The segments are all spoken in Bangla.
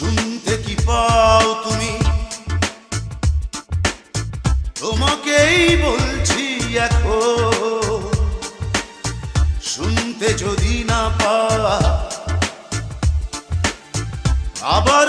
শুনতে কি পাও তুমি? তোমাকেই বলছি এখন। শুনতে যদি না পা আবার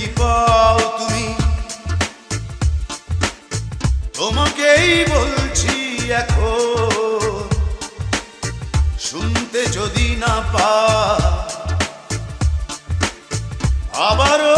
কি পাও তুমি? তোমাকেই বলছি এখন। শুনতে যদি না পা আবারও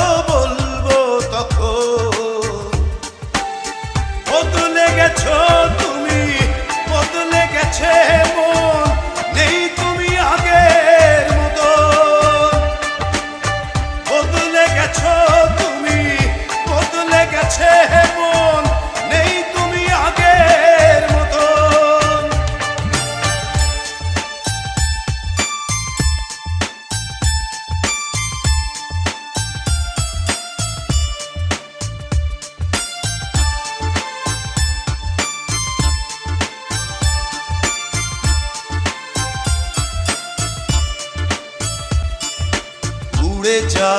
উড়ে যা,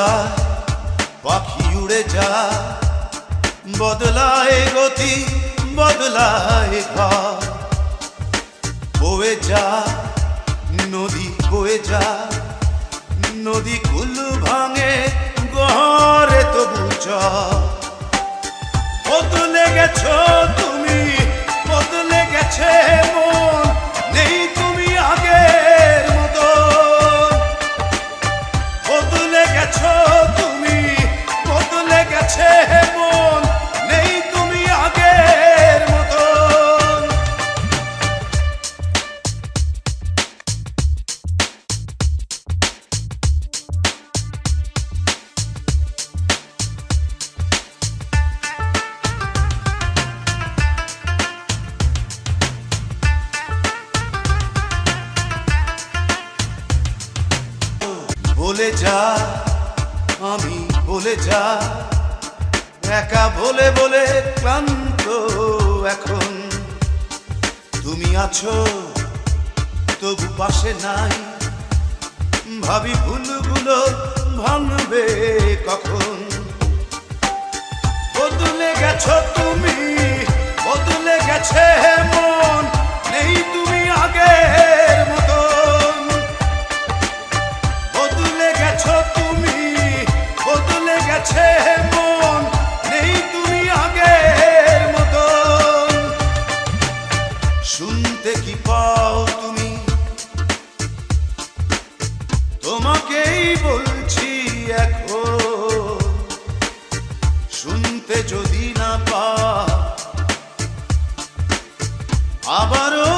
পাখি উড়ে যা, বদলায় গতি, বদলায় ঘর। বয়ে যা, নদী বয়ে যা, নদী কুল ভাঙে গহরে তবু বদলে গেছো বলে যা, আমি বলে যা। একা বলে বলে ক্লান্ত এখন। তুমি আছো, তবু পাশে নাই। ভাবি ভুলগুলো ভাঙবে কখন? বদলে গেছো তুমি, বদলে গেছে কি পাও তুমি? তোমাকেই বলছি এখন। শুনতে যদি না পা আবারও